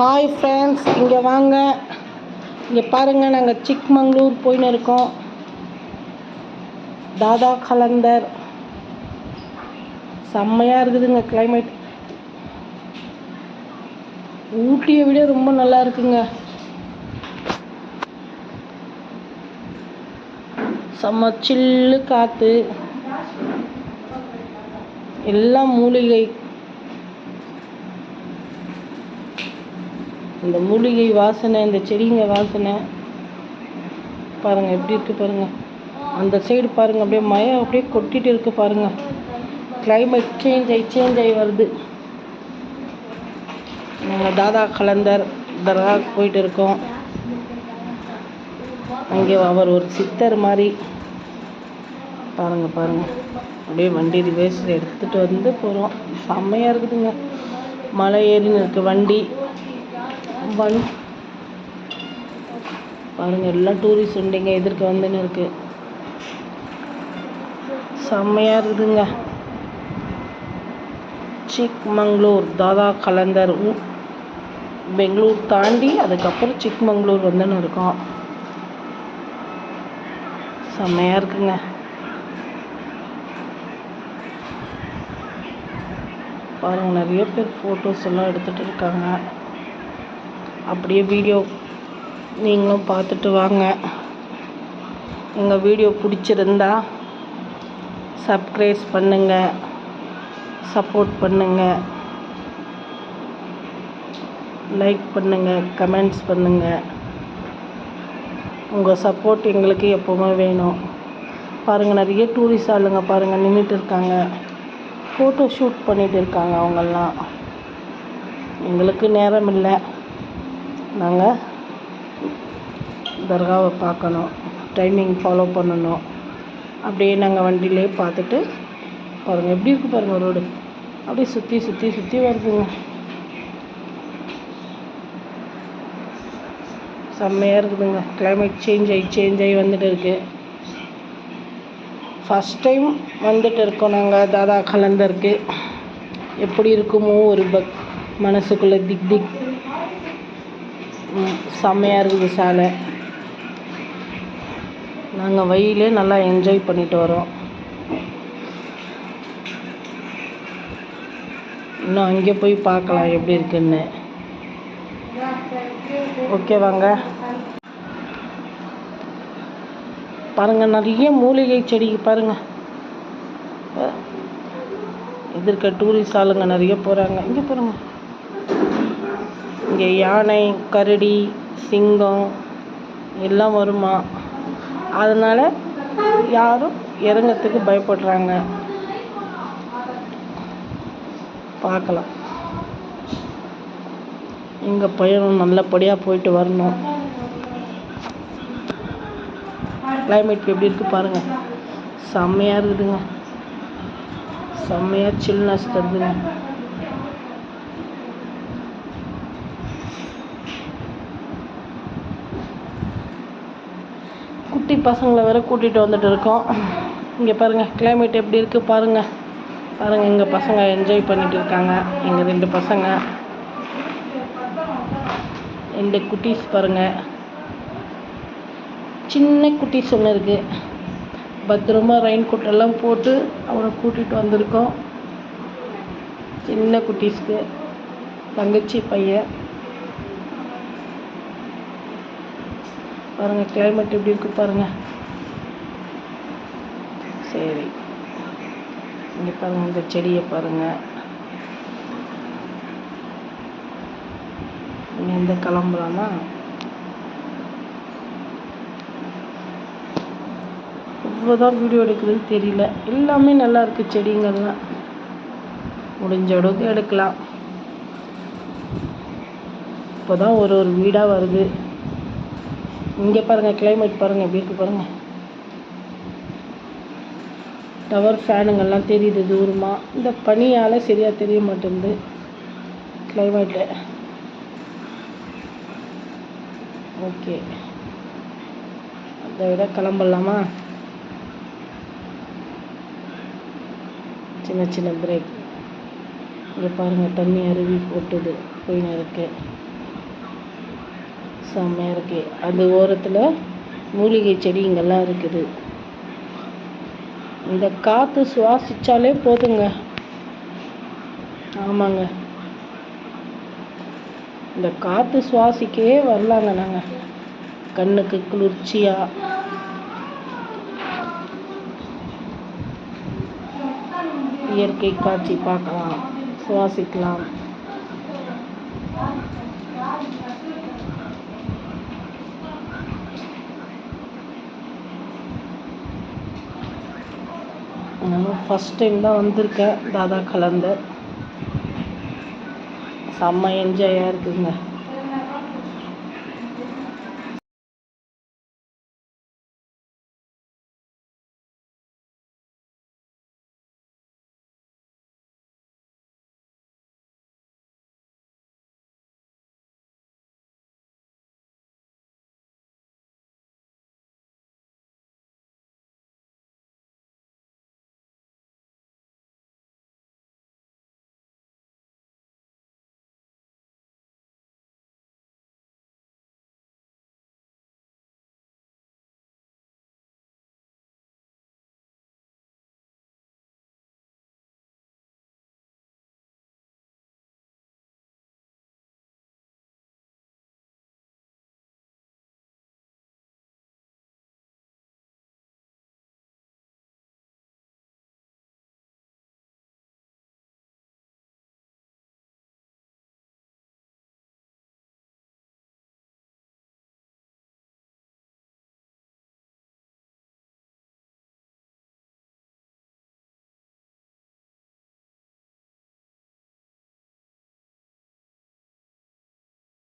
Hi friends இங்கே வாங்க. இங்கே பாருங்கள் நாங்கள் சிக்மங்களூர் போயின்னு இருக்கோம் தாதா கலந்தர். செம்மையாக இருக்குதுங்க கிளைமேட் ஊட்டியை விட ரொம்ப நல்லா இருக்குங்க. செம்ம சில்லு காற்று எல்லாம் மூலிகை. இந்த மூலிகை வாசனை இந்த செடிங்க வாசனை. பாருங்கள் எப்படி இருக்குது பாருங்கள் அந்த சைடு பாருங்கள் அப்படியே மழை அப்படியே கொட்டிகிட்டு இருக்குது பாருங்கள் கிளைமேட் சேஞ்ச் ஆகி சேஞ்ச் ஆகி வருது. நாங்கள் தாதா கலந்தர் தர்கா போயிட்டு இருக்கோம். அங்கே அவர் ஒரு சித்தர் மாதிரி. பாருங்கள் பாருங்கள் அப்படியே வண்டி ரிவர்ஸில் எடுத்துகிட்டு வந்து போகிறோம் செம்மையாக இருக்குதுங்க. மலை ஏறின்னு இருக்குது வண்டி. வண் பாருங்கள் எல்லாம் டூரிஸ்ட் வண்டிங்க எதிர்க்க வந்துன்னு இருக்கு. செம்மையாக இருக்குதுங்க. சிக்மங்களூர் தாதா கலந்தர் ஊ- பெங்களூர் தாண்டி அதுக்கப்புறம் சிக்மங்களூர் வந்துன்னு இருக்கோம். செம்மையாக இருக்குங்க. பாருங்கள் நிறைய பேர் ஃபோட்டோஸ் எல்லாம் எடுத்துகிட்டு இருக்காங்க. அப்படியே வீடியோ நீங்களும் பார்த்துட்டு வாங்க. எங்கள் வீடியோ பிடிச்சிருந்தா சப்ஸ்கிரைப் பண்ணுங்கள் சப்போர்ட் பண்ணுங்கள் லைக் பண்ணுங்கள் கமெண்ட்ஸ் பண்ணுங்கள் உங்கள் சப்போர்ட் எங்களுக்கு எப்போவுமே வேணும். பாருங்கள் நிறைய டூரிஸ்ட் ஆளுங்க பாருங்கள் நின்றுட்டு இருக்காங்க. ஃபோட்டோ ஷூட் பண்ணிகிட்டு இருக்காங்க அவங்கெல்லாம். எங்களுக்கு நேரம் இல்லை நாங்கள் தர்காவை பார்க்கணும் டைமிங் ஃபாலோ பண்ணணும். அப்படியே நாங்கள் வண்டியிலே பார்த்துட்டு பாருங்கள் எப்படி இருக்குது பாருங்கள் ரோடு. அப்படியே சுற்றி சுற்றி சுற்றி வருதுங்க. செம்மையாக இருக்குதுங்க. கிளைமேட் சேஞ்ச் ஆகி சேஞ்ச் ஆகி வந்துட்டு இருக்குது ஃபஸ்ட் டைம் வந்துட்டு இருக்கோம் நாங்கள் தாதா கலந்தருக்கு. எப்படி இருக்குமோ ஒரு பக் மனசுக்குள்ளே திக் திக் செம்மையாக இருக்குது சாலை. நாங்கள் வழியிலே நல்லா என்ஜாய் பண்ணிட்டு வரோம். இன்னும் அங்கே போய் பார்க்கலாம் எப்படி இருக்குன்னு. ஓகேவாங்க பாருங்க நிறைய மூலிகை செடி பாருங்க. எதிர்க்க டூரிஸ்ட் ஆளுங்க நிறைய போகிறாங்க இங்கே பாருங்க. இங்கே யானை கரடி சிங்கம் எல்லாம் வருமா? அதனால் யாரும் இறங்கறதுக்கு பயப்படுறாங்க. பார்க்கலாம். எங்கள் பயணம் நல்லபடியாக போயிட்டு வரணும். கிளைமேட் எப்படி இருக்குது பாருங்கள் செம்மையாக இருக்குதுங்க. செம்மையாக சில்னஸ் தருதுங்க. குட்டி பசங்களை வேற கூட்டிகிட்டு வந்துட்டு இருக்கோம். இங்கே பாருங்கள் கிளைமேட் எப்படி இருக்குது பாருங்கள் பாருங்கள் எங்கள் பசங்க என்ஜாய் பண்ணிட்டு இருக்காங்க. எங்கள் ரெண்டு பசங்க. ரெண்டு குட்டீஸ் பாருங்கள் சின்ன குட்டீஸ் ஒன்று இருக்கு. பத்திரமா ரெயின் கோட் எல்லாம் போட்டு அவனை கூட்டிகிட்டு வந்திருக்கோம். சின்ன குட்டீஸ்க்கு தங்கச்சி பையன். பாருங்க கிளைமேட் எப்படி இருக்கு பாருங்க. சரி. இங்க பாருங்க இந்த செடியை பாருங்க. இங்க எந்த கிளம்பலாமா இவ்வளோதான் வீடியோ எடுக்குதுன்னு தெரியல. எல்லாமே நல்லா இருக்கு செடிங்கள்லாம். முடிஞ்ச அளவுக்கு எடுக்கலாம். இப்போதான் ஒரு ஒரு வீடாக வருது. இங்கே பாருங்கள் கிளைமேட் பாருங்கள் எப்படி இருக்கு பாருங்கள் டவர் ஃபேனுங்கள்லாம் தெரியுது தூரமாக இந்த பனியால் சரியாக தெரிய மாட்டேங்குது. கிளைமேட்டு ஓகே அதை விட கிளம்பலாமா? சின்ன சின்ன பிரேக் இங்கே பாருங்கள் தண்ணி அருவி கொட்டுது போயின்னு இருக்கு. செம்மையாக இருக்கு. அந்த ஓரத்தில் மூலிகை செடி இங்கெல்லாம் இருக்குது. இந்த காற்று சுவாசிச்சாலே போதுங்க. ஆமாங்க. இந்த காற்று சுவாசிக்கவே வரலாங்க நாங்கள் கண்ணுக்கு குளிர்ச்சியாக இயற்கை காட்சி பார்க்கலாம் சுவாசிக்கலாம். ஃபஸ்ட் டைம் தான் வந்திருக்கேன். தாதா கலந்த. செம்ம என்ஜாயாக இருக்குதுங்க